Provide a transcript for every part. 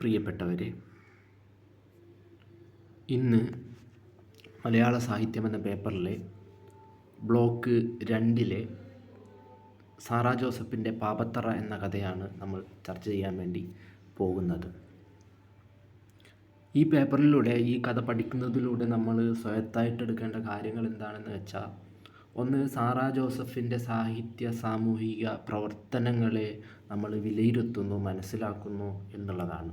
പ്രിയപ്പെട്ടവരെ ഇന്ന് മലയാള സാഹിത്യം എന്ന പേപ്പറിലെ ബ്ലോക്ക് രണ്ടിലെ സാറാ ജോസഫിന്റെ പാപത്തറ എന്ന കഥയാണ് നമ്മൾ ചർച്ച ചെയ്യാൻ വേണ്ടി പോകുന്നത്. ഈ പേപ്പറിലൂടെ ഈ കഥ പഠിക്കുന്നതിലൂടെ നമ്മൾ സ്വയത്തായിട്ട് എടുക്കേണ്ട കാര്യങ്ങൾ എന്താണെന്ന് വെച്ചാൽ ഒന്ന് സാറാ ജോസഫിന്റെ സാഹിത്യ സാമൂഹിക പ്രവർത്തനങ്ങളെ നമ്മൾ വിലയിരുത്തുന്നു മനസ്സിലാക്കുന്നു എന്നുള്ളതാണ്.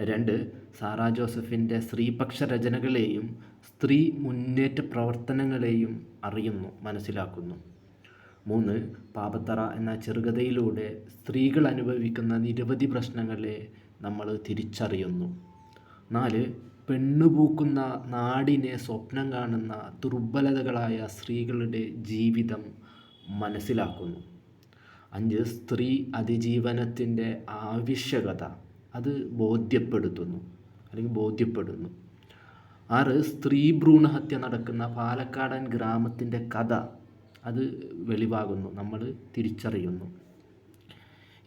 രണ്ട് സാറാ ജോസഫിന്റെ സ്ത്രീപക്ഷ രചനകളെയും സ്ത്രീ മുന്നേറ്റ പ്രവർത്തനങ്ങളെയും അറിയുന്നു മനസ്സിലാക്കുന്നു. മൂന്ന് പാപത്തറ എന്ന ചെറുകഥയിലൂടെ സ്ത്രീകൾ അനുഭവിക്കുന്ന നിരവധി പ്രശ്നങ്ങളെ നമ്മൾ തിരിച്ചറിയുന്നു. നാല് പെണ്ണുപൂക്കുന്ന നാടിനെ സ്വപ്നം കാണുന്ന ദുർബലതകളായ സ്ത്രീകളുടെ ജീവിതം മനസ്സിലാക്കുന്നു. അഞ്ച് സ്ത്രീ അതിജീവനത്തിന്റെ ആവശ്യകത. അത് ബോധ്യപ്പെടുത്തുന്നു അല്ലെങ്കിൽ ബോധ്യപ്പെടുന്നു. ആറ് സ്ത്രീ ഭ്രൂണഹത്യ നടക്കുന്ന പാലക്കാടൻ ഗ്രാമത്തിന്റെ കഥ അത് വെളിവാകുന്നു നമ്മൾ തിരിച്ചറിയുന്നു.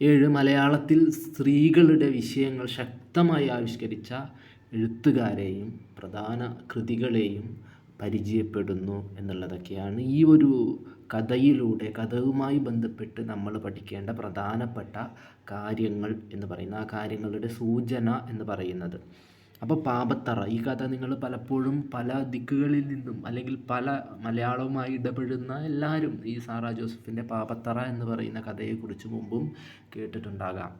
ഏഴ് മലയാളത്തിൽ സ്ത്രീകളുടെ വിഷയങ്ങൾ ശക്തമായി ആവിഷ്കരിച്ച എഴുത്തുകാരെയും പ്രധാന കൃതികളെയും പരിചയപ്പെടുന്നു എന്നുള്ളതൊക്കെയാണ് ഈ ഒരു കഥയിലൂടെ കഥയുമായി ബന്ധപ്പെട്ട് നമ്മൾ പഠിക്കേണ്ട പ്രധാനപ്പെട്ട കാര്യങ്ങൾ എന്ന് പറയുന്ന ആ കാര്യങ്ങളുടെ സൂചന എന്ന് പറയുന്നത്. അപ്പോൾ പാപത്തറ ഈ കഥ നിങ്ങൾ പലപ്പോഴും പല ദിക്കുകളിൽ നിന്നും അല്ലെങ്കിൽ പല മലയാളവുമായി ഇടപെടുന്ന എല്ലാവരും ഈ സാറാ ജോസഫിന്റെ പാപത്തറ എന്ന് പറയുന്ന കഥയെക്കുറിച്ച് മുമ്പും കേട്ടിട്ടുണ്ടാകാം.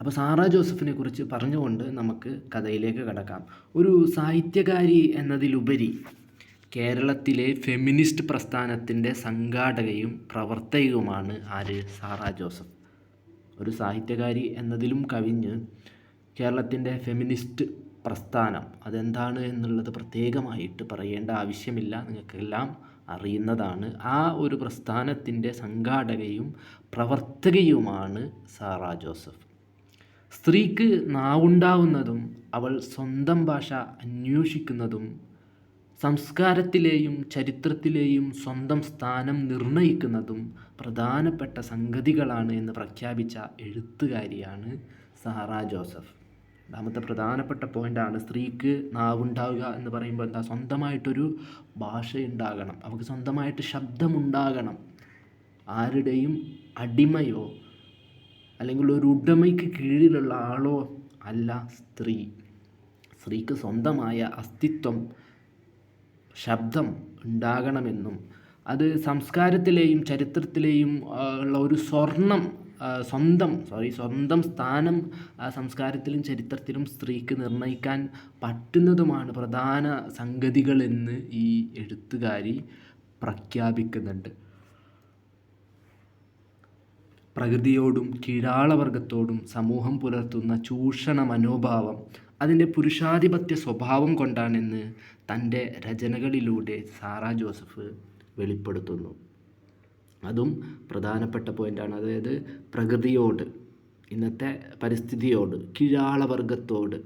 അപ്പോൾ സാറാ ജോസഫിനെ കുറിച്ച് പറഞ്ഞുകൊണ്ട് നമുക്ക് കഥയിലേക്ക് കടക്കാം. ഒരു സാഹിത്യകാരി എന്നതിലുപരി കേരളത്തിലെ ഫെമിനിസ്റ്റ് പ്രസ്ഥാനത്തിന്റെ സംഘാടകയും പ്രവർത്തകയുമാണ് ആര്? സാറ ജോസഫ്. ഒരു സാഹിത്യകാരി എന്നതിലും കവിഞ്ഞ് കേരളത്തിന്റെ ഫെമിനിസ്റ്റ് പ്രസ്ഥാനം അതെന്താണ് എന്നുള്ളത് പ്രത്യേകമായിട്ട് പറയേണ്ട ആവശ്യമില്ല. നിങ്ങൾക്കെല്ലാം അറിയുന്നതാണ്. ആ ഒരു പ്രസ്ഥാനത്തിന്റെ സംഘാടകയും പ്രവർത്തകയുമാണ് സാറ ജോസഫ്. സ്ത്രീക്ക് നാവുണ്ടാവുന്നതും അവൾ സ്വന്തം ഭാഷ അന്വേഷിക്കുന്നതും സംസ്കാരത്തിലെയും ചരിത്രത്തിലെയും സ്വന്തം സ്ഥാനം നിർണയിക്കുന്നതും പ്രധാനപ്പെട്ട സംഗതികളാണ് എന്ന് പ്രഖ്യാപിച്ച എഴുത്തുകാരിയാണ് സാറാ ജോസഫ്. രണ്ടാമത്തെ പ്രധാനപ്പെട്ട പോയിന്റാണ് സ്ത്രീക്ക് നാവുണ്ടാവുക എന്ന് പറയുമ്പോൾ എന്താ? സ്വന്തമായിട്ടൊരു ഭാഷ ഉണ്ടാകണം അവൾക്ക് സ്വന്തമായിട്ട് ശബ്ദമുണ്ടാകണം. ആരുടെയും അടിമയോ അല്ലെങ്കിൽ ഒരു ഉടമയ്ക്ക് കീഴിലുള്ള ആളോ അല്ല സ്ത്രീ. സ്ത്രീക്ക് സ്വന്തമായ അസ്തിത്വം ശബ്ദം ഉണ്ടാകണമെന്നും അത് സംസ്കാരത്തിലെയും ചരിത്രത്തിലെയും ഉള്ള ഒരു സ്വർണം സ്വന്തം സോറി സ്വന്തം സ്ഥാനം സംസ്കാരത്തിലും ചരിത്രത്തിലും സ്ത്രീക്ക് നിർണയിക്കാൻ പറ്റുന്നതുമാണ് പ്രധാന സംഗതികളെന്ന് ഈ എഴുത്തുകാരി പ്രഖ്യാപിക്കുന്നുണ്ട്. പ്രകൃതിയോടും കീഴാളവർഗത്തോടും സമൂഹം പുലർത്തുന്ന ചൂഷണ മനോഭാവം അതിന്റെ പുരുഷാധിപത്യ സ്വഭാവം കൊണ്ടാണെന്ന് തന്റെ രചനകളിലൂടെ സാറാ ജോസഫ് വെളിപ്പെടുത്തുന്നു. അതും പ്രധാനപ്പെട്ട പോയിന്റാണ് അതായത് പ്രകൃതിയോട് ഇന്നത്തെ പരിസ്ഥിതിയോട് കീഴാളവർഗത്തോട്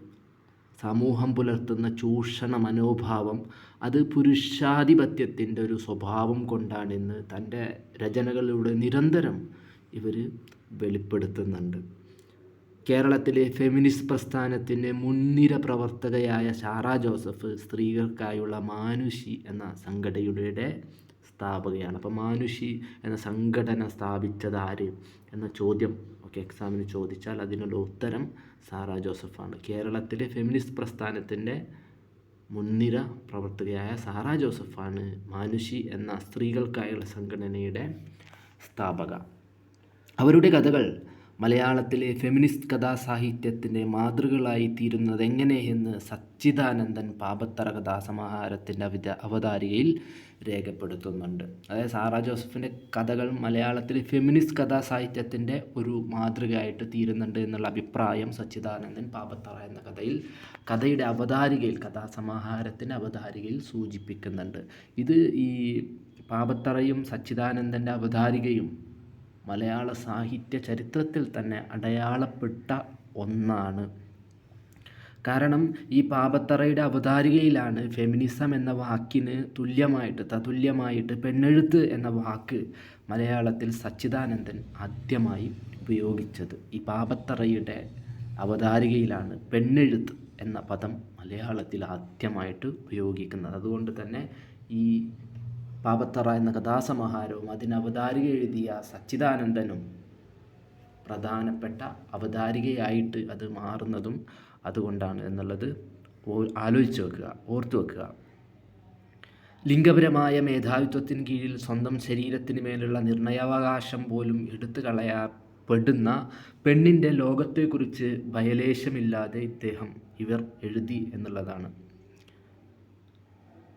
സമൂഹം പുലർത്തുന്ന ചൂഷണ മനോഭാവം അത് പുരുഷാധിപത്യത്തിന്റെ ഒരു സ്വഭാവം കൊണ്ടാണെന്ന് തന്റെ രചനകളിലൂടെ നിരന്തരം ഇവർ വെളിപ്പെടുത്തുന്നുണ്ട്. കേരളത്തിലെ ഫെമിനിസ്റ്റ് പ്രസ്ഥാനത്തിന്റെ മുൻനിര പ്രവർത്തകയായ ഷാറ ജോസഫ് സ്ത്രീകൾക്കായുള്ള മാനുഷി എന്ന സംഘടനയുടെ സ്ഥാപകയാണ്. അപ്പോൾ മാനുഷി എന്ന സംഘടന സ്ഥാപിച്ചത് ആര്? എന്ന ചോദ്യം ഒക്കെ എക്സാമിന് ചോദിച്ചാൽ അതിനുള്ള ഉത്തരം സാറ ജോസഫാണ്. കേരളത്തിലെ ഫെമിനിസ്റ്റ് പ്രസ്ഥാനത്തിന്റെ മുൻനിര പ്രവർത്തകയായ സാറ ജോസഫാണ് മാനുഷി എന്ന സ്ത്രീകൾക്കായുള്ള സംഘടനയുടെ സ്ഥാപക. അവരുടെ കഥകൾ മലയാളത്തിലെ ഫെമിനിസ്റ്റ് കഥാസാഹിത്യത്തിന്റെ മാതൃകളായി തീരുന്നത് എങ്ങനെയെന്ന് സച്ചിദാനന്ദൻ പാപത്തറ കഥാസമാഹാരത്തിന്റെ അവിത അവതാരികയിൽ രേഖപ്പെടുത്തുന്നുണ്ട്. അതായത് സാറാ ജോസഫിന്റെ കഥകൾ മലയാളത്തിലെ ഫെമിനിസ്റ്റ് കഥാസാഹിത്യത്തിന്റെ ഒരു മാതൃകയായിട്ട് തീരുന്നുണ്ട് എന്നുള്ള അഭിപ്രായം സച്ചിദാനന്ദൻ പാപത്തറ എന്ന കഥയിൽ കഥയുടെ അവതാരികയിൽ കഥാസമാഹാരത്തിന്റെ അവതാരികയിൽ സൂചിപ്പിക്കുന്നുണ്ട്. ഇത് ഈ പാപത്തറയും സച്ചിദാനന്ദന്റെ അവതാരികയും മലയാള സാഹിത്യ ചരിത്രത്തിൽ തന്നെ അടയാളപ്പെട്ട ഒന്നാണ്. കാരണം ഈ പാപത്തറയുടെ അവതാരികയിലാണ് ഫെമിനിസം എന്ന വാക്കിന് തുല്യമായിട്ട് തതുല്യമായിട്ട് പെണ്ണെഴുത്ത് എന്ന വാക്ക് മലയാളത്തിൽ സച്ചിദാനന്ദൻ ആദ്യമായി ഉപയോഗിച്ചത്. ഈ പാപത്തറയുടെ അവതാരികയിലാണ് പെണ്ണെഴുത്ത് എന്ന പദം മലയാളത്തിൽ ആദ്യമായിട്ട് ഉപയോഗിക്കുന്നത്. അതുകൊണ്ട് തന്നെ ഈ പാപത്തറ എന്ന കഥാസമാഹാരവും അതിന് അവതാരിക എഴുതിയ സച്ചിദാനന്ദനും പ്രധാനപ്പെട്ട അവതാരികയായിട്ട് അത് മാറുന്നതും അതുകൊണ്ടാണ് എന്നുള്ളത് ആലോചിച്ച് വെക്കുക ഓർത്തു വെക്കുക. ലിംഗപരമായ മേധാവിത്വത്തിന് കീഴിൽ സ്വന്തം ശരീരത്തിന് മേലുള്ള നിർണയാവകാശം പോലും എടുത്തു കളയപ്പെടുന്ന പെണ്ണിന്റെ ലോകത്തെക്കുറിച്ച് ഭയലേശമില്ലാതെ ഇദ്ദേഹം ഇവർ എഴുതി എന്നുള്ളതാണ്.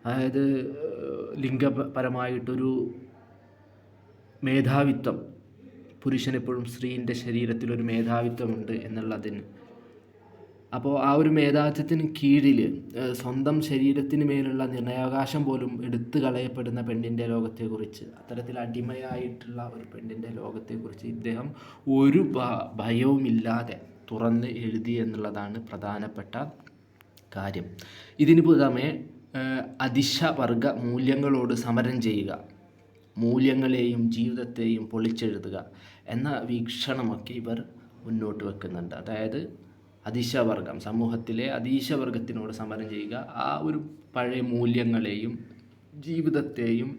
അതായത് ലിംഗപരമായിട്ടൊരു മേധാവിത്വം പുരുഷനെപ്പോഴും സ്ത്രീന്റെ ശരീരത്തിലൊരു മേധാവിത്വമുണ്ട് എന്നുള്ളതിന്. അപ്പോൾ ആ ഒരു മേധാവിത്വത്തിന് കീഴിൽ സ്വന്തം ശരീരത്തിന് മേലുള്ള നിർണയാവകാശം പോലും എടുത്തു കളയപ്പെടുന്ന പെണ്ണിന്റെ ലോകത്തെക്കുറിച്ച് അത്തരത്തിൽ അടിമയായിട്ടുള്ള ഒരു പെണ്ണിന്റെ ലോകത്തെക്കുറിച്ച് ഇദ്ദേഹം ഒരു ഭയവുമില്ലാതെ തുറന്ന് എഴുതി എന്നുള്ളതാണ് പ്രധാനപ്പെട്ട കാര്യം. ഇതിന് പുറമെ അധിശവർഗ മൂല്യങ്ങളോട് സമരം ചെയ്യുക. മൂല്യങ്ങളെയും ജീവിതത്തെയും പൊളിച്ചെഴുതുക എന്ന വീക്ഷണമൊക്കെ ഇവർ മുന്നോട്ട് വെക്കുന്നുണ്ട്. അതായത് അധീശവർഗം സമൂഹത്തിലെ അധീശവർഗത്തിനോട് സമരം ചെയ്യുക ആ ഒരു പഴയ മൂല്യങ്ങളെയും ജീവിതത്തെയും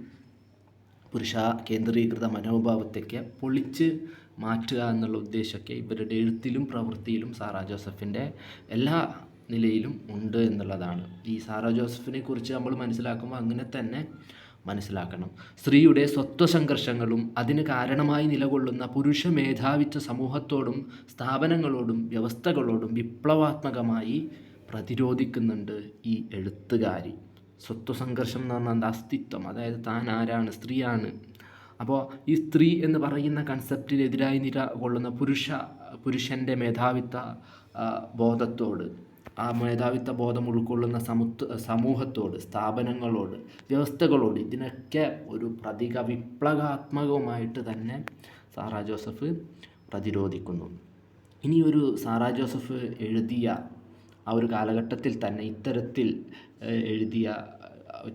പുരുഷ കേന്ദ്രീകൃത മനോഭാവത്തെയൊക്കെ പൊളിച്ച് മാറ്റുക എന്നുള്ള ഉദ്ദേശമൊക്കെ ഇവരുടെ എഴുത്തിലും പ്രവൃത്തിയിലും സാറാ ജോസഫിന്റെ എല്ലാ നിലയിലും ഉണ്ട് എന്നുള്ളതാണ്. ഈ സാറാ ജോസഫിനെ കുറിച്ച് നമ്മൾ മനസ്സിലാക്കുമ്പോൾ അങ്ങനെ തന്നെ മനസ്സിലാക്കണം. സ്ത്രീയുടെ സ്വത്വ സംഘർഷങ്ങളും അതിന് കാരണമായി നിലകൊള്ളുന്ന പുരുഷ മേധാവിത്വ സമൂഹത്തോടും സ്ഥാപനങ്ങളോടും വ്യവസ്ഥകളോടും വിപ്ലവാത്മകമായി പ്രതിരോധിക്കുന്നുണ്ട് ഈ എഴുത്തുകാരി. സ്വത്വ സംഘർഷം എന്ന് പറഞ്ഞാൽ അസ്തിത്വം. അതായത് താൻ ആരാണ്? സ്ത്രീയാണ്. അപ്പോൾ ഈ സ്ത്രീ എന്ന് പറയുന്ന കൺസെപ്റ്റിനെതിരായി നില കൊള്ളുന്ന പുരുഷ പുരുഷന്റെ മേധാവിത്വ ബോധത്തോട് ആ മേധാവിത്വ ബോധം ഉൾക്കൊള്ളുന്ന സമുത്ത് സമൂഹത്തോട് സ്ഥാപനങ്ങളോട് വ്യവസ്ഥകളോട് ഇതിനൊക്കെ ഒരു പ്രതിക വിപ്ലവാത്മകവുമായിട്ട് തന്നെ സാറാ ജോസഫ് പ്രതിരോധിക്കുന്നു. ഇനി ഒരു സാറാ ജോസഫ് എഴുതിയ ആ ഒരു കാലഘട്ടത്തിൽ തന്നെ ഇത്തരത്തിൽ എഴുതിയ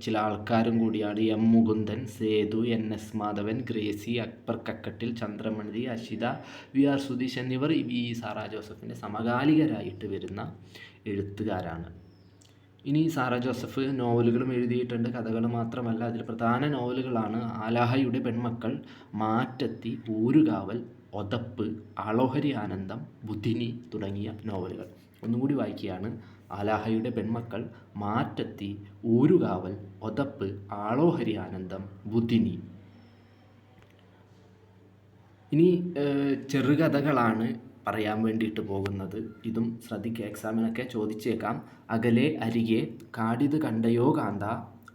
ചില ആൾക്കാരും കൂടിയാണ് M Mukundan Sethu N S Madhavan Gracy Akbar Kakkattil Chandramani Ashitha V R Sudheesh എന്നിവർ ഈ സാറാ ജോസഫിന്റെ സമകാലികരായിട്ട് വരുന്ന എഴുത്തുകാരാണ്. ഇനി സാറാ ജോസഫ് നോവലുകളും എഴുതിയിട്ടുണ്ട്. കഥകൾ മാത്രമല്ല അതിൽ പ്രധാന നോവലുകളാണ് ആലാഹയുടെ പെൺമക്കൾ മാറ്റത്തി ഊരുകാവൽ ഒതപ്പ് ആളോഹരി ആനന്ദം ബുദ്ധിനി തുടങ്ങിയ നോവലുകൾ. ഒന്നുകൂടി വായിക്കുകയാണ്. ആലാഹയുടെ പെൺമക്കൾ മാറ്റത്തി ഊരുകാവൽ ഒതപ്പ് ആളോഹരി ആനന്ദം ബുദ്ധിനി ഇനി ചെറുകഥകളാണ് പറയാൻ വേണ്ടിയിട്ട് പോകുന്നത്. ഇതും ശ്രദ്ധിക്കുക. എക്സാമിനൊക്കെ ചോദിച്ചേക്കാം. അകലെ അരികെ കാടിത് കണ്ടയോ കാന്ത?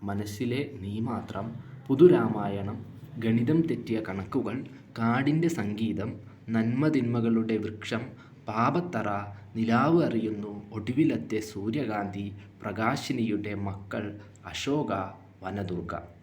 മനസ്സിലെ നീ മാത്രം പുതുരാമായണം. ഗണിതം തെറ്റിയ കണക്കുകൾ. കാടിന്റെ സംഗീതം. നന്മതിന്മകളുടെ വൃക്ഷം. പാപത്തറ. നിലാവ് അറിയുന്നു. ഒടുവിലത്തെ സൂര്യകാന്തി. പ്രകാശിനിയുടെ മക്കൾ അശോക വനദുർഗ.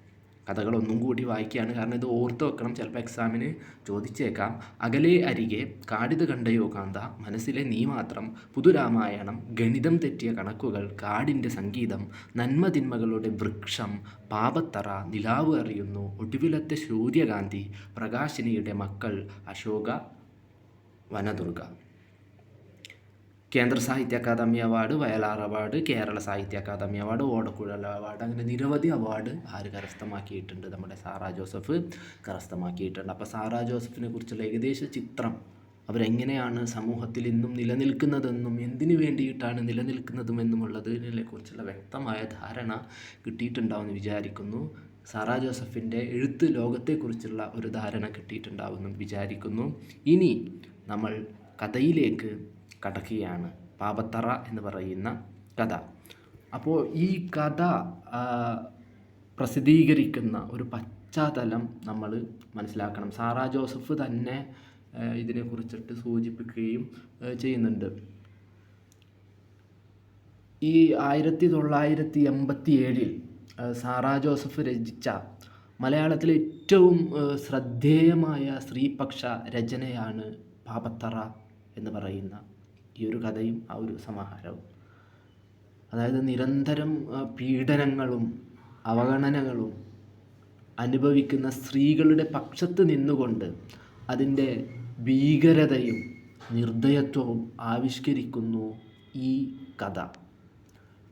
കഥകൾ ഒന്നും കൂടി വായിക്കുകയാണ്. കാരണം ഇത് ഓർത്ത് വെക്കണം. ചിലപ്പോൾ എക്സാമിന് ചോദിച്ചേക്കാം. അകലെ അരികെ കാടിത് കണ്ട യോഗാന്ത മനസ്സിലെ നീ മാത്രം പുതുരാമായണം ഗണിതം തെറ്റിയ കണക്കുകൾ കാടിന്റെ സംഗീതം നന്മതിന്മകളുടെ വൃക്ഷം പാപത്തറ നിലാവ് അറിയുന്നു ഒടുവിലത്തെ സൂര്യകാന്തി പ്രകാശിനിയുടെ മക്കൾ Ashoka Vanadurga. Kendra Sahitya Akademi award Vayalar award Kerala Sahitya Akademi award ഓടക്കുഴൽ അവാർഡ് അങ്ങനെ നിരവധി അവാർഡ് ആര് കരസ്ഥമാക്കിയിട്ടുണ്ട്? നമ്മുടെ സാറാ ജോസഫ് കരസ്ഥമാക്കിയിട്ടുണ്ട്. അപ്പോൾ സാറാ ജോസഫിനെ കുറിച്ചുള്ള ഏകദേശ ചിത്രം അവരെങ്ങനെയാണ് സമൂഹത്തിൽ ഇന്നും നിലനിൽക്കുന്നതെന്നും എന്തിനു വേണ്ടിയിട്ടാണ് നിലനിൽക്കുന്നതും എന്നുമുള്ളതിനെ കുറിച്ചുള്ള വ്യക്തമായ ധാരണ കിട്ടിയിട്ടുണ്ടാവുമെന്ന് വിചാരിക്കുന്നു. സാറാ ജോസഫിന്റെ എഴുത്ത് ലോകത്തെക്കുറിച്ചുള്ള ഒരു ധാരണ കിട്ടിയിട്ടുണ്ടാവുമെന്ന് വിചാരിക്കുന്നു. ഇനി നമ്മൾ കഥയിലേക്ക് കടക്കുകയാണ്. പാപത്തറ എന്ന് പറയുന്ന കഥ. അപ്പോൾ ഈ കഥ പ്രസിദ്ധീകരിക്കുന്ന ഒരു പശ്ചാത്തലം നമ്മൾ മനസ്സിലാക്കണം. സാറാ ജോസഫ് തന്നെ ഇതിനെ ഇതിനെക്കുറിച്ചിട്ട് സൂചിപ്പിക്കുകയും ചെയ്യുന്നുണ്ട്. ഈ ആയിരത്തി തൊള്ളായിരത്തി എൺപത്തി ഏഴിൽ സാറാ ജോസഫ് രചിച്ച മലയാളത്തിലെ ഏറ്റവും ശ്രദ്ധേയമായ സ്ത്രീപക്ഷ രചനയാണ് പാപത്തറ എന്ന് പറയുന്ന ഈ ഒരു കഥയും ആ ഒരു സമാഹാരവും. അതായത് നിരന്തരം പീഡനങ്ങളും അവഗണനകളും അനുഭവിക്കുന്ന സ്ത്രീകളുടെ പക്ഷത്ത് നിന്നുകൊണ്ട് അതിന്റെ ഭീകരതയും നിർദ്ദയത്വവും ആവിഷ്കരിക്കുന്നു ഈ കഥ.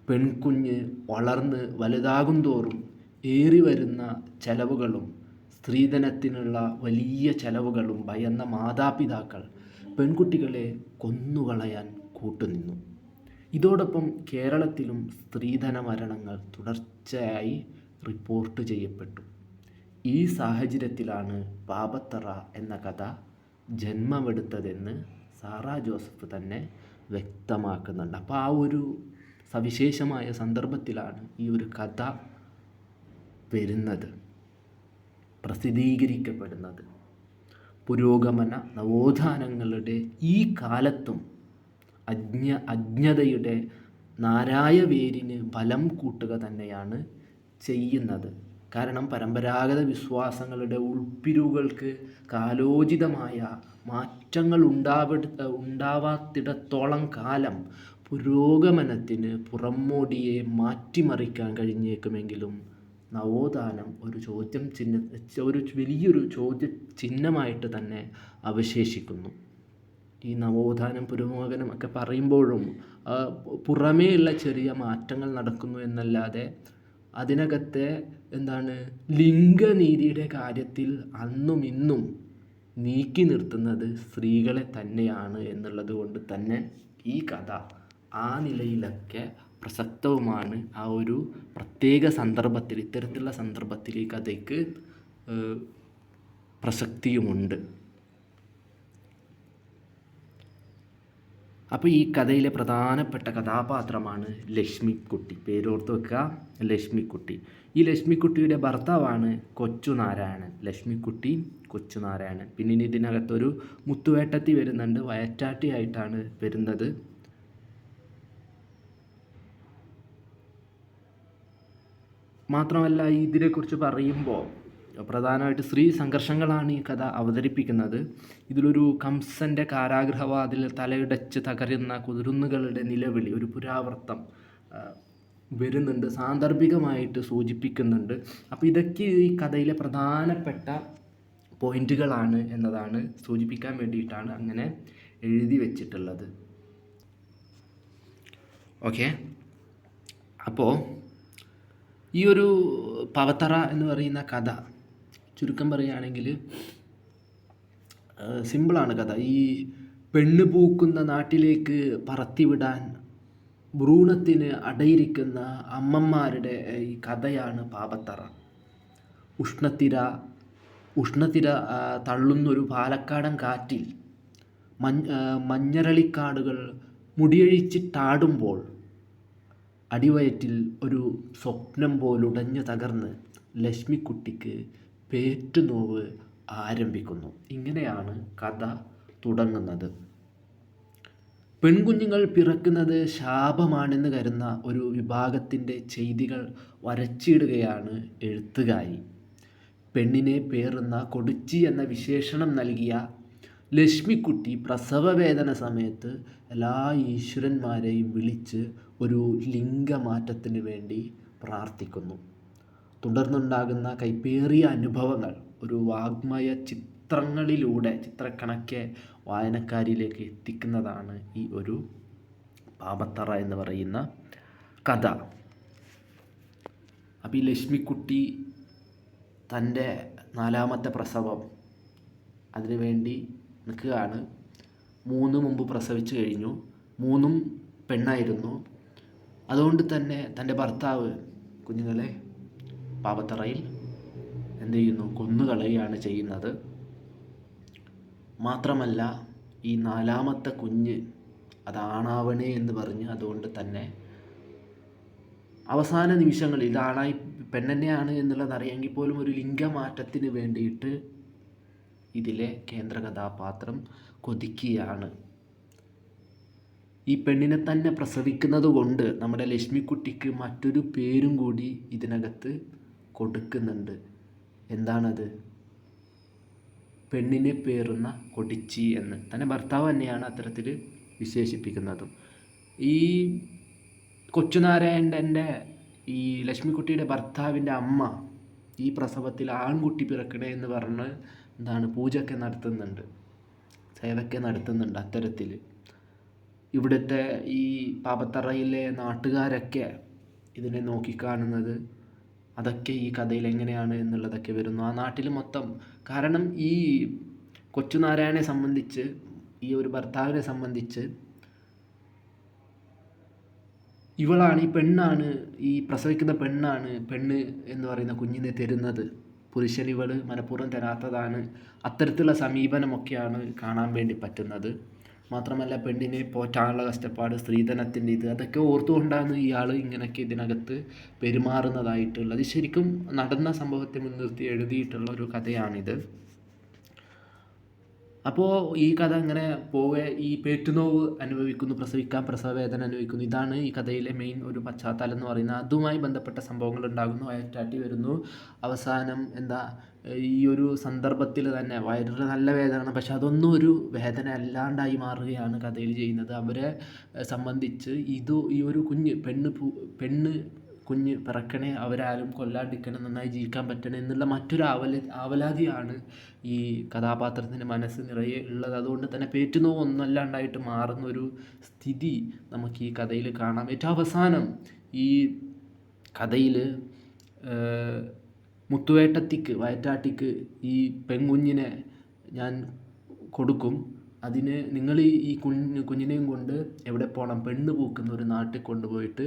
പെൺകുഞ്ഞ് വളർന്ന് വലുതാകും തോറും ഏറി വരുന്ന ചെലവുകളും സ്ത്രീധനത്തിനുള്ള വലിയ ചെലവുകളും ഭയന്ന മാതാപിതാക്കൾ പെൺകുട്ടികളെ കൊന്നുകളയാൻ കൂട്ടുനിന്നു. ഇതോടൊപ്പം കേരളത്തിലും സ്ത്രീധന മരണങ്ങൾ തുടർച്ചയായി റിപ്പോർട്ട് ചെയ്യപ്പെട്ടു. ഈ സാഹചര്യത്തിലാണ് പാപത്തറ എന്ന കഥ ജന്മമെടുത്തതെന്ന് സാറ ജോസഫ് തന്നെ വ്യക്തമാക്കുന്നുണ്ട്. അപ്പോൾ ആ ഒരു സവിശേഷമായ സന്ദർഭത്തിലാണ് ഈ ഒരു കഥ വരുന്നത്. പ്രസിദ്ധീകരിക്കപ്പെടുന്നത്. പുരോഗമന നവോത്ഥാനങ്ങളുടെ ഈ കാലത്തും അജ്ഞ അജ്ഞതയുടെ നാരായവേരിന് ഫലം കൂട്ടുക തന്നെയാണ് ചെയ്യുന്നത്. കാരണം പരമ്പരാഗത വിശ്വാസങ്ങളുടെ ഉൾപ്പിരിവുകൾക്ക് കാലോചിതമായ മാറ്റങ്ങൾ ഉണ്ടാവ ഉണ്ടാവാത്തിടത്തോളം കാലം പുരോഗമനത്തിന് പുറമോടിയെ മാറ്റിമറിക്കാൻ കഴിഞ്ഞേക്കുമെങ്കിലും നവോത്ഥാനം ഒരു ചോദ്യം ചിഹ്ന ഒരു വലിയൊരു ചോദ്യ ചിഹ്നമായിട്ട് തന്നെ അവശേഷിക്കുന്നു. ഈ നവോത്ഥാനം പുരോഗമനം ഒക്കെ പറയുമ്പോഴും പുറമേയുള്ള ചെറിയ മാറ്റങ്ങൾ നടക്കുന്നു എന്നല്ലാതെ അതിനകത്തെ എന്താണ് ലിംഗനീതിയുടെ കാര്യത്തിൽ അന്നും ഇന്നും നീക്കി നിർത്തുന്നത് സ്ത്രീകളെ തന്നെയാണ് എന്നുള്ളത് കൊണ്ട് തന്നെ ഈ കഥ ആ നിലയിലൊക്കെ പ്രസക്തവുമാണ്. ആ ഒരു പ്രത്യേക സന്ദർഭത്തിൽ ഇത്തരത്തിലുള്ള സന്ദർഭത്തിൽ ഈ കഥയ്ക്ക് പ്രസക്തിയുമുണ്ട്. അപ്പോൾ ഈ കഥയിലെ പ്രധാനപ്പെട്ട കഥാപാത്രമാണ് ലക്ഷ്മിക്കുട്ടി. പേരോർത്ത് വെക്കുക ലക്ഷ്മിക്കുട്ടി. ഈ ലക്ഷ്മിക്കുട്ടിയുടെ ഭർത്താവാണ് കൊച്ചുനാരായണൻ. ലക്ഷ്മിക്കുട്ടി കൊച്ചുനാരായണൻ. പിന്നെ ഇതിനകത്തൊരു മുത്തുവേട്ടത്തി വരുന്നുണ്ട്. വയറ്റാട്ടിയായിട്ടാണ് വരുന്നത്. മാത്രമല്ല ഇതിനെക്കുറിച്ച് പറയുമ്പോൾ പ്രധാനമായിട്ട് സ്ത്രീ സംഘർഷങ്ങളാണ് ഈ കഥ അവതരിപ്പിക്കുന്നത്. ഇതിലൊരു കംസന്റെ കാരാഗ്രഹവാതിൽ തലയിടച്ച് തകരുന്ന കുതിരുന്നുകളുടെ നിലവിളി ഒരു പുരാവർത്തം വരുന്നുണ്ട് സാന്ദർഭികമായിട്ട് സൂചിപ്പിക്കുന്നുണ്ട്. അപ്പോൾ ഇതൊക്കെ ഈ കഥയിലെ പ്രധാനപ്പെട്ട പോയിന്റുകളാണ് എന്നതാണ് സൂചിപ്പിക്കാൻ വേണ്ടിയിട്ടാണ് അങ്ങനെ എഴുതി വെച്ചിട്ടുള്ളത്. ഓക്കെ? അപ്പോൾ ഈ ഒരു പവത്തറ എന്ന് പറയുന്ന കഥ ചുരുക്കം പറയുകയാണെങ്കിൽ സിമ്പിളാണ് കഥ. ഈ പെണ്ണ് പൂക്കുന്ന നാട്ടിലേക്ക് പറത്തിവിടാൻ ഭ്രൂണത്തിന് അടയിരിക്കുന്ന അമ്മമാരുടെ ഈ കഥയാണ് പാപത്തറ. ഉഷ്ണത്തിര ഉഷ്ണത്തിര തള്ളുന്നൊരു പാലക്കാടൻ കാറ്റിൽ മഞ്ഞ മഞ്ഞരളിക്കാടുകൾ മുടിയഴിച്ചിട്ടാടുമ്പോൾ അടിവയറ്റിൽ ഒരു സ്വപ്നം പോലുടഞ്ഞു തകർന്ന് ലക്ഷ്മിക്കുട്ടിക്ക് പേറ്റുനോവ് ആരംഭിക്കുന്നു. ഇങ്ങനെയാണ് കഥ തുടങ്ങുന്നത്. പെൺകുഞ്ഞുങ്ങൾ പിറക്കുന്നത് ശാപമാണെന്ന് കരുന്ന ഒരു വിഭാഗത്തിന്റെ ചെയ്തികൾ വരച്ചിടുകയാണ് എഴുത്തുകാരി. പെണ്ണിനെ പേറുന്ന കൊടുച്ചി എന്ന വിശേഷണം നൽകിയ ലക്ഷ്മിക്കുട്ടി പ്രസവവേദന സമയത്ത് എല്ലാ ഈശ്വരന്മാരെയും വിളിച്ച് ഒരു ലിംഗമാറ്റത്തിന് വേണ്ടി പ്രാർത്ഥിക്കുന്നു. തുടർന്നുണ്ടാകുന്ന കൈപ്പേറിയ അനുഭവങ്ങൾ ഒരു വാഗ്മയ ചിത്രങ്ങളിലൂടെ ചിത്രക്കണക്കെ വായനക്കാരിലേക്ക് എത്തിക്കുന്നതാണ് ഈ ഒരു പാപത്തറ എന്ന് പറയുന്ന കഥ. അപ്പം ഈ ലക്ഷ്മിക്കുട്ടി തന്റെ നാലാമത്തെ പ്രസവം അതിനുവേണ്ടി നിൽക്കുകയാണ്. മൂന്ന് മുമ്പ് പ്രസവിച്ചു കഴിഞ്ഞു. മൂന്നും പെണ്ണായിരുന്നു. അതുകൊണ്ട് തന്നെ തന്റെ ഭർത്താവ് കുഞ്ഞുങ്ങളെ പാപത്തറയിൽ എന്ത് ചെയ്യുന്നു? കൊന്നുകളയുകയാണ് ചെയ്യുന്നത്. മാത്രമല്ല ഈ നാലാമത്തെ കുഞ്ഞ് അതാണാവണേ എന്ന് പറഞ്ഞ് അതുകൊണ്ട് തന്നെ അവസാന നിമിഷങ്ങളിൽ ഇതാണായി പെണ്ണെന്നെയാണ് എന്നുള്ളത് അറിയാമെങ്കിൽ പോലും ഒരു ലിംഗമാറ്റത്തിന് വേണ്ടിയിട്ട് ഇതിലെ കേന്ദ്ര കഥാപാത്രം കൊതിക്കുകയാണ്. ഈ പെണ്ണിനെ തന്നെ പ്രസവിക്കുന്നത് കൊണ്ട് നമ്മുടെ ലക്ഷ്മിക്കുട്ടിക്ക് മറ്റൊരു പേരും കൂടി ഇതിനകത്ത് കൊടുക്കുന്നുണ്ട്. എന്താണത്? പെണ്ണിനെ പേറുന്ന കൊടിച്ചി എന്ന്. തന്നെ ഭർത്താവ് തന്നെയാണ് അത്തരത്തിൽ വിശേഷിപ്പിക്കുന്നതും. ഈ കൊച്ചുനാരായണന്റെ ഈ ലക്ഷ്മിക്കുട്ടിയുടെ ഭർത്താവിന്റെ അമ്മ ഈ പ്രസവത്തിൽ ആൺകുട്ടി പിറക്കണേ എന്ന് പറഞ്ഞ് എന്താണ് പൂജയൊക്കെ നടത്തുന്നുണ്ട്. സേവയൊക്കെ നടത്തുന്നുണ്ട് അത്തരത്തിൽ ഇവിടുത്തെ ഈ പാപത്തറയിലെ നാട്ടുകാരൊക്കെ ഇതിനെ നോക്കിക്കാണുന്നത് അതൊക്കെ ഈ കഥയിൽ എങ്ങനെയാണ് എന്നുള്ളതൊക്കെ വരുന്നു. ആ നാട്ടിൽ മൊത്തം കാരണം ഈ കൊച്ചുനാരായണനെ സംബന്ധിച്ച് ഈ ഒരു ഭർത്താവിനെ സംബന്ധിച്ച് ഇവളാണ് ഈ പെണ്ണാണ് ഈ പ്രസവിക്കുന്ന പെണ്ണാണ് പെണ്ണ് എന്ന് പറയുന്ന കുഞ്ഞിനെ തരുന്നത്. പുരുഷൻ ഇവൾ മനഃപൂർവം തരാത്തതാണ്. അത്തരത്തിലുള്ള സമീപനമൊക്കെയാണ് കാണാൻ വേണ്ടി പറ്റുന്നത്. മാത്രമല്ല പെണ്ണിനെ പോറ്റാനുള്ള കഷ്ടപ്പാട് സ്ത്രീധനത്തിന്റെ ഇത് അതൊക്കെ ഓർത്തുകൊണ്ടാണ് ഇയാൾ ഇങ്ങനെയൊക്കെ ഇതിനകത്ത് പെരുമാറുന്നതായിട്ടുള്ളത്. ശരിക്കും നടന്ന സംഭവത്തെ മുൻനിർത്തി എഴുതിയിട്ടുള്ള ഒരു കഥയാണിത്. അപ്പോൾ ഈ കഥ ഇങ്ങനെ പോവെ ഈ പേറ്റുനോവ് അനുഭവിക്കുന്നു പ്രസവിക്കാൻ പ്രസവവേദന അനുഭവിക്കുന്നു. ഇതാണ് ഈ കഥയിലെ മെയിൻ ഒരു പശ്ചാത്തലം എന്ന് പറയുന്നത്. അതുമായി ബന്ധപ്പെട്ട സംഭവങ്ങൾ ഉണ്ടാകുന്നു വയറ്റാട്ടി വരുന്നു. അവസാനം എന്താ ഈ ഒരു സന്ദർഭത്തിൽ തന്നെ വയറിൽ നല്ല വേദനയാണ് പക്ഷെ അതൊന്നും ഒരു വേദന അല്ലാണ്ടായി മാറുകയാണ് കഥയിൽ ചെയ്യുന്നത്. അവരെ സംബന്ധിച്ച് ഇത് ഈ ഒരു കുഞ്ഞ് പെണ്ണ് പെണ്ണ് കുഞ്ഞ് പിറക്കണേ അവരാരും കൊല്ലാണ്ടിരിക്കണം നന്നായി ജീവിക്കാൻ പറ്റണേ എന്നുള്ള മറ്റൊരു ആവല ആവലാതിയാണ് ഈ കഥാപാത്രത്തിന്റെ മനസ്സ് നിറയെ ഉള്ളത്. അതുകൊണ്ട് തന്നെ പേറ്റുനോവ് ഒന്നല്ലാണ്ടായിട്ട് മാറുന്ന ഒരു സ്ഥിതി നമുക്ക് ഈ കഥയിൽ കാണാം. ഏറ്റവും അവസാനം ഈ കഥയിൽ മുത്തുവേട്ടത്തിക്ക് വയറ്റാട്ടിക്ക് ഈ പെൺകുഞ്ഞിനെ ഞാൻ കൊടുക്കും. അതിന് നിങ്ങൾ ഈ കുഞ്ഞ് കുഞ്ഞിനെയും കൊണ്ട് എവിടെ പോകണം പെണ്ണ് പൂക്കുന്ന ഒരു നാട്ടിൽ കൊണ്ടുപോയിട്ട്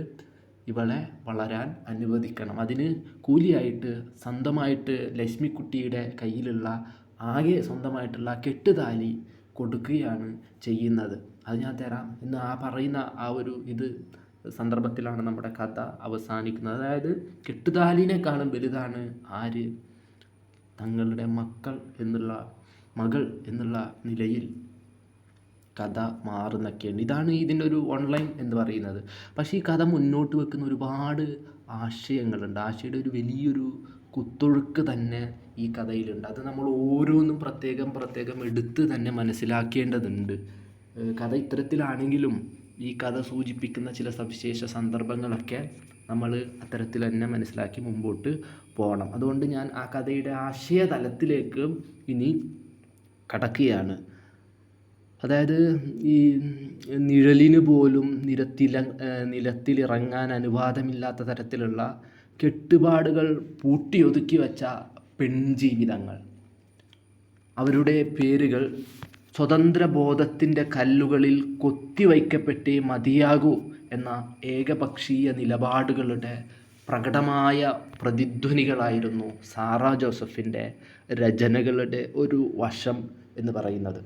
ഇവളെ വളരാൻ അനുവദിക്കണം. അതിന് കൂലിയായിട്ട് സ്വന്തമായിട്ട് ലക്ഷ്മിക്കുട്ടിയുടെ കയ്യിലുള്ള ആകെ സ്വന്തമായിട്ടുള്ള കെട്ടുതാലി കൊടുക്കുകയാണ് ചെയ്യുന്നത്. അത് ഞാൻ തരാം എന്ന് ആ പറയുന്ന ആ ഒരു ഇത് സന്ദർഭത്തിലാണ് നമ്മുടെ കഥ അവസാനിക്കുന്നത്. അതായത് കെട്ടുതാലിനേക്കാളും വലുതാണ് ആര്? തങ്ങളുടെ മക്കൾ എന്നുള്ള മകൾ എന്നുള്ള നിലയിൽ കഥ മാറുന്നൊക്കെയുണ്ട്. ഇതാണ് ഇതിന്റെ ഒരു ഓൺലൈൻ എന്ന് പറയുന്നത്. പക്ഷേ ഈ കഥ മുന്നോട്ട് വെക്കുന്ന ഒരുപാട് ആശയങ്ങളുണ്ട്. ആശയുടെ ഒരു വലിയൊരു കുത്തൊഴുക്ക് തന്നെ ഈ കഥയിലുണ്ട്. അത് നമ്മൾ ഓരോന്നും പ്രത്യേകം പ്രത്യേകം എടുത്ത് തന്നെ മനസ്സിലാക്കേണ്ടതുണ്ട്. കഥ ഇത്തരത്തിലാണെങ്കിലും ഈ കഥ സൂചിപ്പിക്കുന്ന ചില സവിശേഷ സന്ദർഭങ്ങളൊക്കെ നമ്മൾ അത്തരത്തിൽ തന്നെ മനസ്സിലാക്കി മുമ്പോട്ട് പോകണം. അതുകൊണ്ട് ഞാൻ ആ കഥയുടെ ആശയ തലത്തിലേക്ക് ഇനി കടക്കുകയാണ്. അതായത് ഈ നിഴലിന് പോലും നിരത്തില നിലത്തിലിറങ്ങാൻ അനുവാദമില്ലാത്ത തരത്തിലുള്ള കെട്ടുപാടുകൾ പൂട്ടിയൊതുക്കി വച്ച പെൺജീവിതങ്ങൾ. അവരുടെ പേരുകൾ സ്വതന്ത്ര ബോധത്തിന്റെ കല്ലുകളിൽ കൊത്തിവയ്ക്കപ്പെട്ടേ മതിയാകൂ എന്ന ഏകപക്ഷീയ നിലപാടുകളുടെ പ്രകടമായ പ്രതിധ്വനികളായിരുന്നു സാറ ജോസഫിന്റെ രചനകളുടെ ഒരു വശം എന്ന് പറയുന്നത്.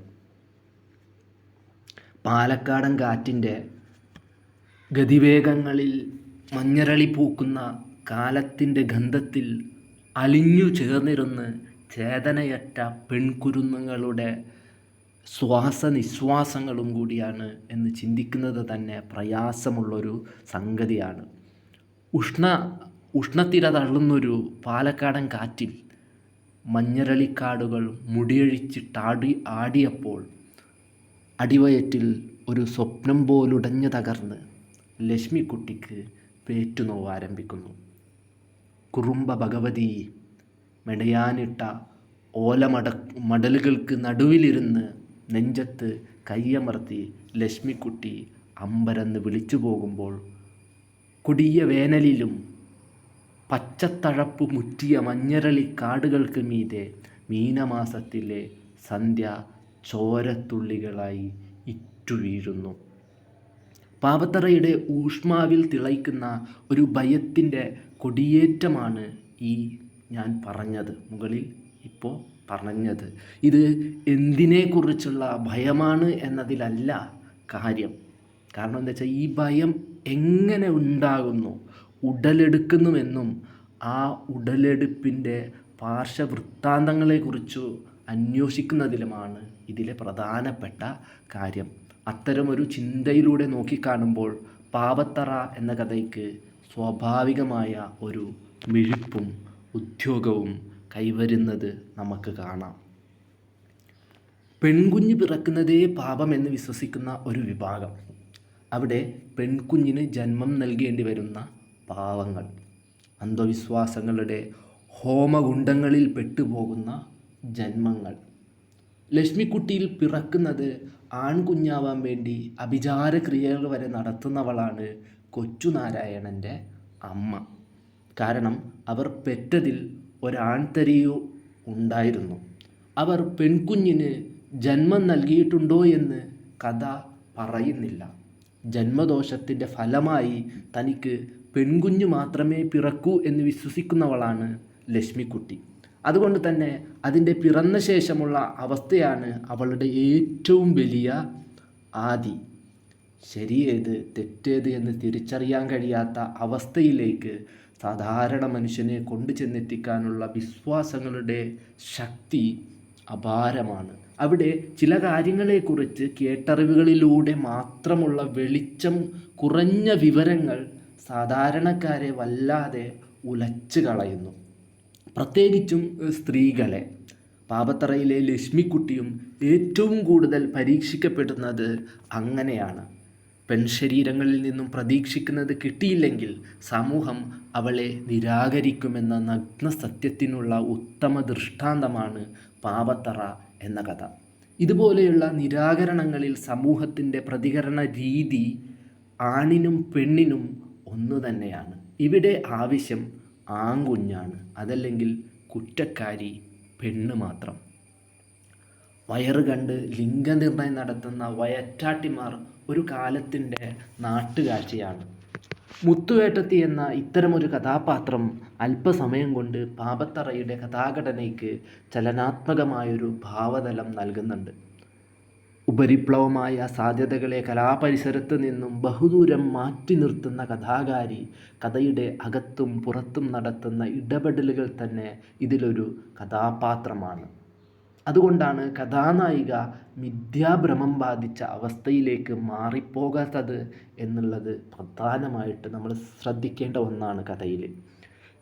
പാലക്കാടൻ കാറ്റിന്റെ ഗതിവേഗങ്ങളിൽ മഞ്ഞരളി പൂക്കുന്ന കാലത്തിന്റെ ഗന്ധത്തിൽ അലിഞ്ഞു ചേർന്നിരുന്ന് ചേതനയറ്റ പെൺകുരുന്നുകളുടെ ശ്വാസനിശ്വാസങ്ങളും കൂടിയാണ് എന്ന് ചിന്തിക്കുന്നത് തന്നെ പ്രയാസമുള്ളൊരു സംഗതിയാണ്. ഉഷ്ണ ഉഷ്ണത്തിര തള്ളുന്നൊരു പാലക്കാടൻ കാറ്റിൽ മഞ്ഞരളിക്കാടുകൾ മുടിയഴിച്ചിട്ടാടി ആടിയപ്പോൾ അടിവയറ്റിൽ ഒരു സ്വപ്നം പോലുടഞ്ഞു തകർന്ന് ലക്ഷ്മിക്കുട്ടിക്ക് പേറ്റുനോവ് ആരംഭിക്കുന്നു. കുറുമ്പ ഭഗവതി മെടയാനിട്ട ഓലമട മടലുകൾക്ക് നടുവിലിരുന്ന് നെഞ്ചത്ത് കയ്യമർത്തി ലക്ഷ്മിക്കുട്ടി അമ്പരന്ന് വിളിച്ചു പോകുമ്പോൾ കൊടിയ വേനലിലും പച്ചത്തഴപ്പ് മുറ്റിയ മഞ്ഞരളി കാടുകൾക്ക് മീതെ മീനമാസത്തിലെ സന്ധ്യ ചോരത്തുള്ളികളായി ഇറ്റുവീഴുന്നു. പാപത്തറയുടെ ഊഷ്മാവിൽ തിളയ്ക്കുന്ന ഒരു ഭയത്തിന്റെ കൊടിയേറ്റമാണ് ഈ ഞാൻ പറഞ്ഞത് മുകളിൽ ഇപ്പോൾ പറഞ്ഞത്. ഇത് എന്തിനെക്കുറിച്ചുള്ള ഭയമാണ് എന്നതിലല്ല കാര്യം. കാരണം എന്താ വെച്ചാൽ ഈ ഭയം എങ്ങനെ ഉണ്ടാകുന്നു ഉടലെടുക്കുന്നുവെന്നും ആ ഉടലെടുപ്പിന്റെ പാർശ്വവൃത്താന്തങ്ങളെക്കുറിച്ചു അന്വേഷിക്കുന്നതിലുമാണ് ഇതിലെ പ്രധാനപ്പെട്ട കാര്യം. അത്തരമൊരു ചിന്തയിലൂടെ നോക്കിക്കാണുമ്പോൾ പാവത്തറ എന്ന കഥയ്ക്ക് സ്വാഭാവികമായ ഒരു മിഴിപ്പും ഉദ്യോഗവും കൈവരുന്നത് നമുക്ക് കാണാം. പെൺകുഞ്ഞ് പിറക്കുന്നതേ പാപമെന്ന് വിശ്വസിക്കുന്ന ഒരു വിഭാഗം. അവിടെ പെൺകുഞ്ഞിന് ജന്മം നൽകേണ്ടി വരുന്ന പാവങ്ങൾ. അന്ധവിശ്വാസങ്ങളുടെ ഹോമഗുണ്ടങ്ങളിൽ പെട്ടുപോകുന്ന ജന്മങ്ങൾ. ലക്ഷ്മിക്കുട്ടിയിൽ പിറക്കുന്നത് ആൺകുഞ്ഞാവാൻ വേണ്ടി അഭിചാര ക്രിയകൾ വരെ നടത്തുന്നവളാണ് കൊച്ചുനാരായണന്റെ അമ്മ. കാരണം അവർ പെറ്റതിൽ ഒരാൺതരിയോ ഉണ്ടായിരുന്നു. അവർ പെൺകുഞ്ഞിന് ജന്മം നൽകിയിട്ടുണ്ടോ എന്ന് കഥ പറയുന്നില്ല. ജന്മദോഷത്തിന്റെ ഫലമായി തനിക്ക് പെൺകുഞ്ഞ് മാത്രമേ പിറക്കൂ എന്ന് വിശ്വസിക്കുന്നവളാണ് ലക്ഷ്മിക്കുട്ടി. അതുകൊണ്ട് തന്നെ അതിന്റെ പിറന്ന ശേഷമുള്ള അവസ്ഥയാണ് അവളുടെ ഏറ്റവും വലിയ ആദി. ശരിയേത് തെറ്റേത് എന്ന് തിരിച്ചറിയാൻ കഴിയാത്ത അവസ്ഥയിലേക്ക് സാധാരണ മനുഷ്യനെ കൊണ്ടു ചെന്നെത്തിക്കാനുള്ള വിശ്വാസങ്ങളുടെ ശക്തി അപാരമാണ്. അവിടെ ചില കാര്യങ്ങളെക്കുറിച്ച് കേട്ടറിവുകളിലൂടെ മാത്രമുള്ള വെളിച്ചം കുറഞ്ഞ വിവരങ്ങൾ സാധാരണക്കാരെ വല്ലാതെ ഉലച്ചു കളയുന്നു പ്രത്യേകിച്ചും സ്ത്രീകളെ. പാപത്തറയിലെ ലക്ഷ്മിക്കുട്ടിയും ഏറ്റവും കൂടുതൽ പരീക്ഷിക്കപ്പെടുന്നത് അങ്ങനെയാണ്. പെൺശരീരങ്ങളിൽ നിന്നും പ്രതീക്ഷിക്കുന്നത് കിട്ടിയില്ലെങ്കിൽ സമൂഹം അവളെ നിരാകരിക്കുമെന്ന നഗ്ന സത്യത്തിനുള്ള ഉത്തമ ദൃഷ്ടാന്തമാണ് പാപത്തറ എന്ന കഥ. ഇതുപോലെയുള്ള നിരാകരണങ്ങളിൽ സമൂഹത്തിന്റെ പ്രതികരണ രീതി ആണിനും പെണ്ണിനും ഒന്നു തന്നെയാണ് ഇവിടെ ആവശ്യം ആൺകുഞ്ഞാണ്. അതല്ലെങ്കിൽ കുറ്റക്കാരി പെണ്ണ് മാത്രം. വയറ് കണ്ട് ലിംഗനിർണയം നടത്തുന്ന വയറ്റാട്ടിമാർ ഒരു കാലത്തിന്റെ നാട്ടുകാഴ്ചയാണ്. മുത്തുവേട്ടത്തി എന്ന ഇത്തരമൊരു കഥാപാത്രം അല്പസമയം കൊണ്ട് പാപത്തറയുടെ കഥാഘടനയ്ക്ക് ചലനാത്മകമായൊരു ഭാവതലം നൽകുന്നുണ്ട്. ഉപരിപ്ലവമായ സാധ്യതകളെ കലാപരിസരത്ത് നിന്നും ബഹുദൂരം മാറ്റി നിർത്തുന്ന കഥാകാരി കഥയുടെ അകത്തും പുറത്തും നടത്തുന്ന ഇടപെടലുകൾ തന്നെ ഇതിലൊരു കഥാപാത്രമാണ്. അതുകൊണ്ടാണ് കഥാനായിക മിഥ്യാഭ്രമം ബാധിച്ച അവസ്ഥയിലേക്ക് മാറിപ്പോകാത്തത് എന്നുള്ളത് പ്രധാനമായിട്ട് നമ്മൾ ശ്രദ്ധിക്കേണ്ട ഒന്നാണ് കഥയിൽ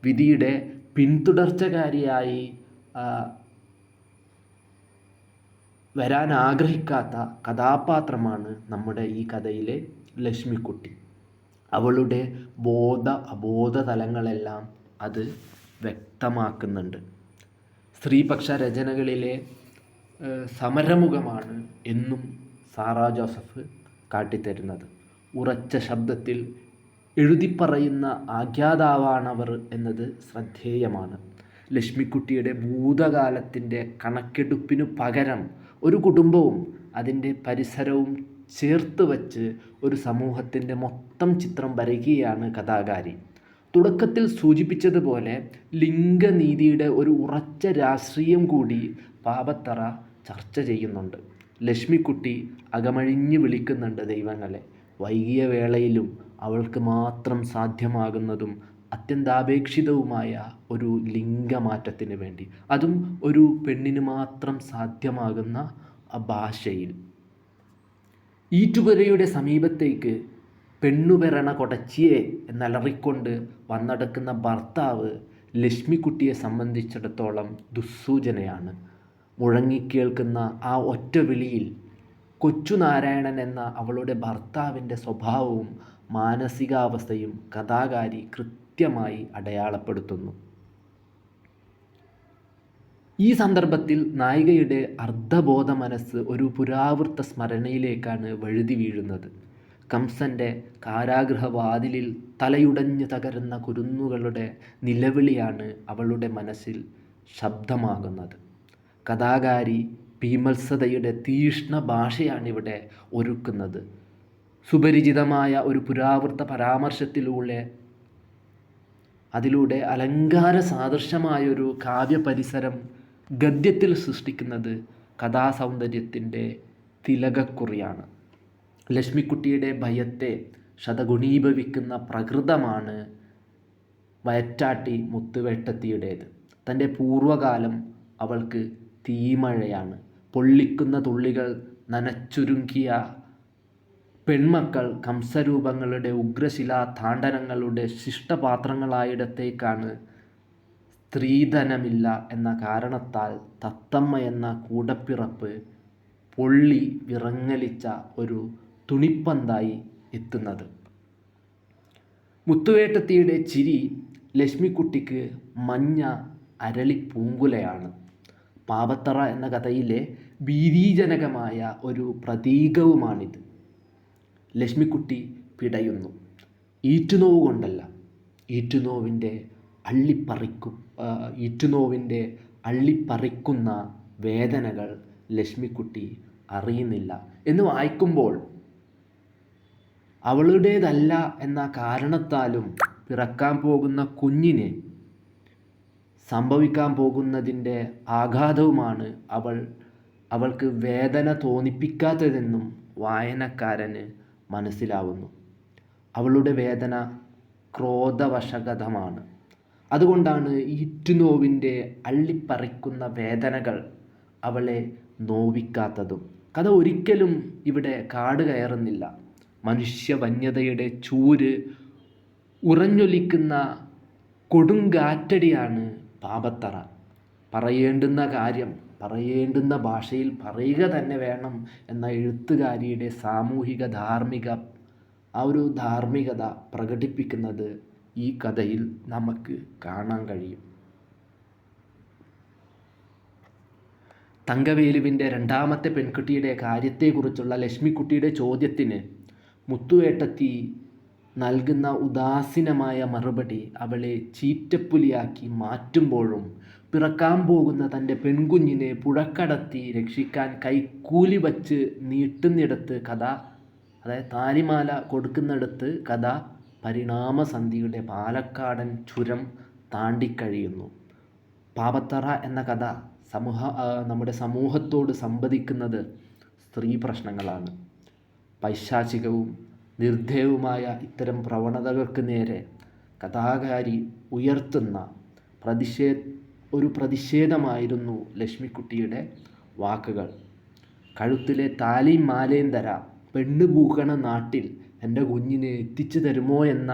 വിധിയുടെ പിന്തുടർച്ചകാരിയായി വരാൻ ആഗ്രഹിക്കാത്ത കഥാപാത്രമാണ് നമ്മുടെ ഈ കഥയിലെ ലക്ഷ്മിക്കുട്ടി. അവളുടെ ബോധ അബോധ തലങ്ങളെല്ലാം അത് വ്യക്തമാക്കുന്നുണ്ട്. സ്ത്രീപക്ഷ രചനകളിലെ സമരമുഖമാണ് എന്നും സാറാ ജോസഫ് കാട്ടിത്തരുന്നത്. ഉറച്ച ശബ്ദത്തിൽ എഴുതിപ്പറയുന്ന ആഖ്യാതാവാണവർ എന്നത് ശ്രദ്ധേയമാണ്. ലക്ഷ്മിക്കുട്ടിയുടെ ഭൂതകാലത്തിന്റെ കണക്കെടുപ്പിനു പകരം ഒരു കുടുംബവും അതിന്റെ പരിസരവും ചേർത്ത് വച്ച് ഒരു സമൂഹത്തിന്റെ മൊത്തം ചിത്രം വരയ്ക്കുകയാണ് കഥാകാരി. തുടക്കത്തിൽ സൂചിപ്പിച്ചതുപോലെ ലിംഗനീതിയുടെ ഒരു ഉറച്ച രാഷ്ട്രീയം കൂടി പാപത്തറ ചർച്ച ചെയ്യുന്നുണ്ട്. ലക്ഷ്മിക്കുട്ടി അകമഴിഞ്ഞു വിളിക്കുന്നുണ്ട് ദൈവങ്ങളെ. വൈകിയ വേളയിലും അവൾക്ക് മാത്രം സാധ്യമാകുന്നതും അത്യന്താപേക്ഷിതവുമായ ഒരു ലിംഗമാറ്റത്തിന് വേണ്ടി. അതും ഒരു പെണ്ണിന് മാത്രം സാധ്യമാകുന്ന ഭാഷയിൽ. ഈറ്റുപുരയുടെ സമീപത്തേക്ക് പെണ്ണുപെറണ കൊടച്ചിയെ എന്നലറിക്കൊണ്ട് വന്നടക്കുന്ന ഭർത്താവ് ലക്ഷ്മിക്കുട്ടിയെ സംബന്ധിച്ചിടത്തോളം ദുസ്സൂചനയാണ്. മുഴങ്ങിക്കേൾക്കുന്ന ആ ഒറ്റ വിളിയിൽ കൊച്ചുനാരായണൻ എന്ന അവളുടെ ഭർത്താവിന്റെ സ്വഭാവവും മാനസികാവസ്ഥയും കഥാകാരി കൃത്യമായി അടയാളപ്പെടുത്തുന്നു. ഈ സന്ദർഭത്തിൽ നായികയുടെ അർദ്ധബോധ മനസ്സ് ഒരു പുരാവൃത്ത സ്മരണയിലേക്കാണ് വഴുതി വീഴുന്നത്. കംസന്റെ കാരാഗ്രഹവാതിലിൽ തലയുടഞ്ഞു തകരുന്ന കുരുന്നുകളുടെ നിലവിളിയാണ് അവളുടെ മനസ്സിൽ ശബ്ദമാകുന്നത്. കഥാകാരി ഭീമത്സതയുടെ തീഷ്ണ ഭാഷയാണിവിടെ ഒരുക്കുന്നത്. സുപരിചിതമായ ഒരു പുരാവൃത്ത പരാമർശത്തിലൂടെ അതിലൂടെ അലങ്കാര സാദൃശ്യമായൊരു കാവ്യപരിസരം ഗദ്യത്തിൽ സൃഷ്ടിക്കുന്നത് കഥാസൗന്ദര്യത്തിന്റെ തിലകക്കുറിയാണ്. ലക്ഷ്മിക്കുട്ടിയുടെ ഭയത്തെ ശതഗുണീഭവിക്കുന്ന പ്രകൃതമാണ് വയറ്റാട്ടി മുത്തുവേട്ടത്തിയുടേത്. തന്റെ പൂർവകാലം അവൾക്ക് തീമഴയാണ്. പൊള്ളിക്കുന്ന തുള്ളികൾ നനച്ചുരുങ്ങിയ പെൺമക്കൾ കംസരൂപങ്ങളുടെ ഉഗ്രശിലാ താണ്ഡനങ്ങളുടെ ശിഷ്ടപാത്രങ്ങളായിടത്തേക്കാണ് സ്ത്രീധനമില്ല എന്ന കാരണത്താൽ തത്തമ്മ എന്ന കൂടപ്പിറപ്പ് പൊള്ളി വിറങ്ങലിച്ച ഒരു തുണിപ്പന്തായി എത്തുന്നത്. മുത്തുവേട്ടത്തിയുടെ ചിരി ലക്ഷ്മിക്കുട്ടിക്ക് മഞ്ഞ അരളി പൂങ്കുലയാണ് പാവത്തറ എന്ന കഥയിലെ ഭീതിജനകമായ ഒരു പ്രതീകവുമാണിത്. ലക്ഷ്മിക്കുട്ടി പിടയുന്നു. ഈറ്റുനോവ് കൊണ്ടല്ല ഈറ്റുനോവിന്റെ അള്ളിപ്പറിക്കും ഈറ്റുനോവിന്റെ അള്ളിപ്പറിക്കുന്ന വേദനകൾ ലക്ഷ്മിക്കുട്ടി അറിയുന്നില്ല എന്ന് വായിക്കുമ്പോൾ അവളുടേതല്ല എന്ന കാരണത്താലും പിറക്കാൻ പോകുന്ന കുഞ്ഞിന് സംഭവിക്കാൻ പോകുന്നതിന്റെ ആഘാതവുമാണ് അവൾ അവൾക്ക് വേദന തോന്നിപ്പിക്കാത്തതെന്നും വായനക്കാരന് മനസ്സിലാവുന്നു. അവളുടെ വേദന ക്രോധവശകതമാണ്. അതുകൊണ്ടാണ് ഈറ്റുനോവിന്റെ അള്ളിപ്പറിക്കുന്ന വേദനകൾ അവളെ നോവിക്കാത്തതും. കഥ ഒരിക്കലും ഇവിടെ കാട് കയറുന്നില്ല. മനുഷ്യവന്യതയുടെ ചൂര് ഉറഞ്ഞൊലിക്കുന്ന കൊടുങ്കാറ്റടിയാണ് പാപത്തറ. പറയേണ്ടുന്ന കാര്യം പറയേണ്ടുന്ന ഭാഷയിൽ പറയുക തന്നെ വേണം എന്ന എഴുത്തുകാരിയുടെ സാമൂഹിക ധാർമ്മിക ആ ഒരു ധാർമ്മികത പ്രകടിപ്പിക്കുന്നത് ഈ കഥയിൽ നമുക്ക് കാണാൻ കഴിയും. തങ്കവേലുവിന്റെ രണ്ടാമത്തെ പെൺകുട്ടിയുടെ കാര്യത്തെക്കുറിച്ചുള്ള ലക്ഷ്മിക്കുട്ടിയുടെ ചോദ്യത്തിന് മുത്തുവേട്ടത്തി നൽകുന്ന ഉദാസീനമായ മറുപടി അവളെ ചീറ്റപ്പുലിയാക്കി മാറ്റുമ്പോഴും പിറക്കാൻ പോകുന്ന തന്റെ പെൺകുഞ്ഞിനെ പുഴക്കടത്തി രക്ഷിക്കാൻ കൈക്കൂലി വച്ച് നീട്ടുന്നിടത്ത് കഥ അതായത് താലിമാല കൊടുക്കുന്നിടത്ത് കഥ പരിണാമസന്ധിയുടെ പാലക്കാടൻ ചുരം താണ്ടിക്കഴിയുന്നു. പാപത്തറ എന്ന കഥ സമൂഹ നമ്മുടെ സമൂഹത്തോട് സംവദിക്കുന്നത് സ്ത്രീ പ്രശ്നങ്ങളാണ്. പൈശാചികവും നിർദ്ധയവുമായ ഇത്തരം പ്രവണതകൾക്ക് നേരെ കഥാകാരി ഉയർത്തുന്ന പ്രതിഷേ ഒരു പ്രതിഷേധമായിരുന്നു ലക്ഷ്മിക്കുട്ടിയുടെ വാക്കുകൾ. കഴുത്തിലെ താലിയും മാലയും തരാം പെണ്ണ് പൂക്കണ നാട്ടിൽ എന്റെ കുഞ്ഞിനെ എത്തിച്ചു തരുമോ എന്ന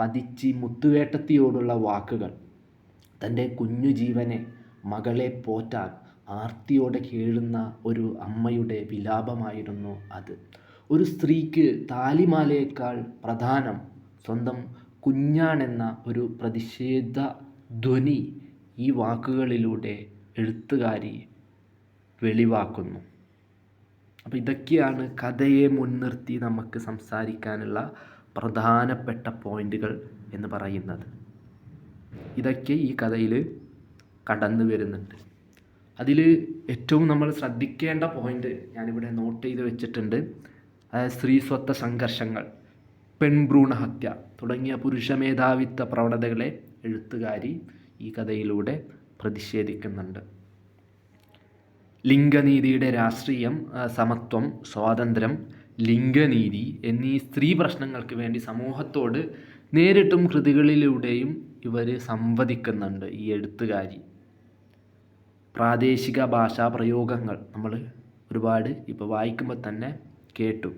പതിച്ചി മുത്തുവേട്ടത്തിയോടുള്ള വാക്കുകൾ. തന്റെ കുഞ്ഞു ജീവനെ മകളെ പോറ്റാൻ ആർത്തിയോടെ കേഴുന്ന ഒരു അമ്മയുടെ വിലാപമായിരുന്നു അത്. ഒരു സ്ത്രീക്ക് താലിമാലയേക്കാൾ പ്രധാനം സ്വന്തം കുഞ്ഞാണെന്ന ഒരു പ്രതിഷേധ ധ്വനി ഈ വാക്കുകളിലൂടെ എഴുത്തുകാരി വെളിവാക്കുന്നു. അപ്പോൾ ഇതൊക്കെയാണ് കഥയെ മുൻനിർത്തി നമുക്ക് സംസാരിക്കാനുള്ള പ്രധാനപ്പെട്ട പോയിന്റുകൾ എന്ന് പറയുന്നത്. ഇതൊക്കെ ഈ കഥയിൽ കടന്നു വരുന്നുണ്ട്. അതിൽ ഏറ്റവും നമ്മൾ ശ്രദ്ധിക്കേണ്ട പോയിന്റ് ഞാനിവിടെ നോട്ട് ചെയ്ത് വെച്ചിട്ടുണ്ട്. അതായത് സ്ത്രീസ്വത്വ സംഘർഷങ്ങൾ പെൺഭ്രൂണഹത്യ തുടങ്ങിയ പുരുഷ മേധാവിത്വ പ്രവണതകളെ എഴുത്തുകാരി ഈ കഥയിലൂടെ പ്രതിഷേധിക്കുന്നുണ്ട്. ലിംഗനീതിയുടെ രാഷ്ട്രീയം സമത്വം സ്വാതന്ത്ര്യം ലിംഗനീതി എന്നീ സ്ത്രീ പ്രശ്നങ്ങൾക്ക് വേണ്ടി സമൂഹത്തോട് നേരിട്ടും കൃതികളിലൂടെയും ഇവർ സംവദിക്കുന്നുണ്ട് ഈ എഴുത്തുകാരി. പ്രാദേശിക ഭാഷാ പ്രയോഗങ്ങൾ നമ്മൾ ഒരുപാട് ഇപ്പോൾ വായിക്കുമ്പോൾ തന്നെ കേട്ടു.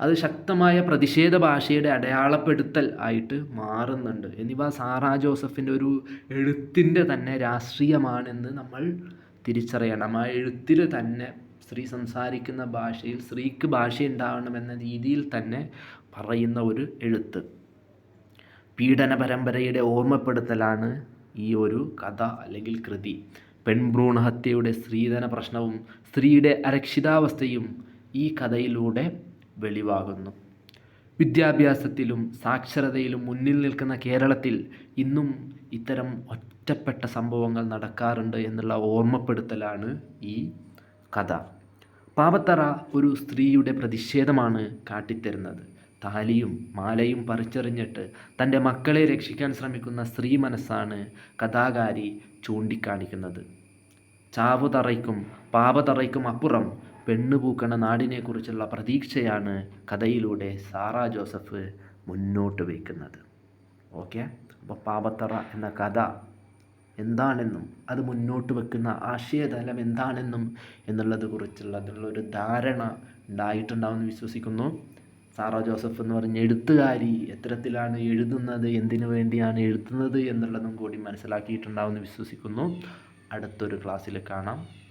അത് ശക്തമായ പ്രതിഷേധ ഭാഷയുടെ അടയാളപ്പെടുത്തൽ ആയിട്ട് മാറുന്നുണ്ട്. എന്നിവ സാറാ ജോസഫിന്റെ ഒരു എഴുത്തിന്റെ തന്നെ രാഷ്ട്രീയമാണെന്ന് നമ്മൾ തിരിച്ചറിയണം. ആ എഴുത്തിൽ തന്നെ സ്ത്രീ സംസാരിക്കുന്ന ഭാഷയിൽ സ്ത്രീക്ക് ഭാഷ ഉണ്ടാവണമെന്ന രീതിയിൽ തന്നെ പറയുന്ന ഒരു എഴുത്ത്. പീഡന പരമ്പരയുടെ ഓർമ്മപ്പെടുത്തലാണ് ഈ ഒരു കഥ അല്ലെങ്കിൽ കൃതി. പെൺഭ്രൂണഹത്യയുടെ സ്ത്രീധന പ്രശ്നവും സ്ത്രീയുടെ അരക്ഷിതാവസ്ഥയും ഈ കഥയിലൂടെ വെളിവാകുന്നു. വിദ്യാഭ്യാസത്തിലും സാക്ഷരതയിലും മുന്നിൽ നിൽക്കുന്ന കേരളത്തിൽ ഇന്നും ഇത്തരം ഒറ്റപ്പെട്ട സംഭവങ്ങൾ നടക്കാറുണ്ട് എന്നുള്ള ഓർമ്മപ്പെടുത്തലാണ് ഈ കഥ. പാവത്തറ ഒരു സ്ത്രീയുടെ പ്രതിഷേധമാണ് കാട്ടിത്തരുന്നത്. താലിയും മാലയും പറിച്ചെറിഞ്ഞിട്ട് തന്റെ മക്കളെ രക്ഷിക്കാൻ ശ്രമിക്കുന്ന സ്ത്രീ മനസ്സാണ് കഥാകാരി ചൂണ്ടിക്കാണിക്കുന്നത്. ചാവുതറയ്ക്കും പാപതറയ്ക്കും അപ്പുറം പെണ്ണുപൂക്കണ നാടിനെക്കുറിച്ചുള്ള പ്രതീക്ഷയാണ് കഥയിലൂടെ സാറാ ജോസഫ് മുന്നോട്ട് വയ്ക്കുന്നത്. ഓക്കെ? അപ്പോൾ പാപത്തറ എന്ന കഥ എന്താണെന്നും അത് മുന്നോട്ട് വെക്കുന്ന ആശയതലം എന്താണെന്നും എന്നുള്ളത് കുറിച്ചുള്ള അതിനുള്ളൊരു ധാരണ ഉണ്ടായിട്ടുണ്ടാവുമെന്ന് വിശ്വസിക്കുന്നു. സാറ ജോസഫ് എന്ന് പറഞ്ഞ എഴുത്തുകാരി എത്തരത്തിലാണ് എഴുതുന്നത് എന്തിനു വേണ്ടിയാണ് എഴുതുന്നത് എന്നുള്ളതും കൂടി മനസ്സിലാക്കിയിട്ടുണ്ടാവുമെന്ന് വിശ്വസിക്കുന്നു. അടുത്തൊരു ക്ലാസ്സിൽ കാണാം.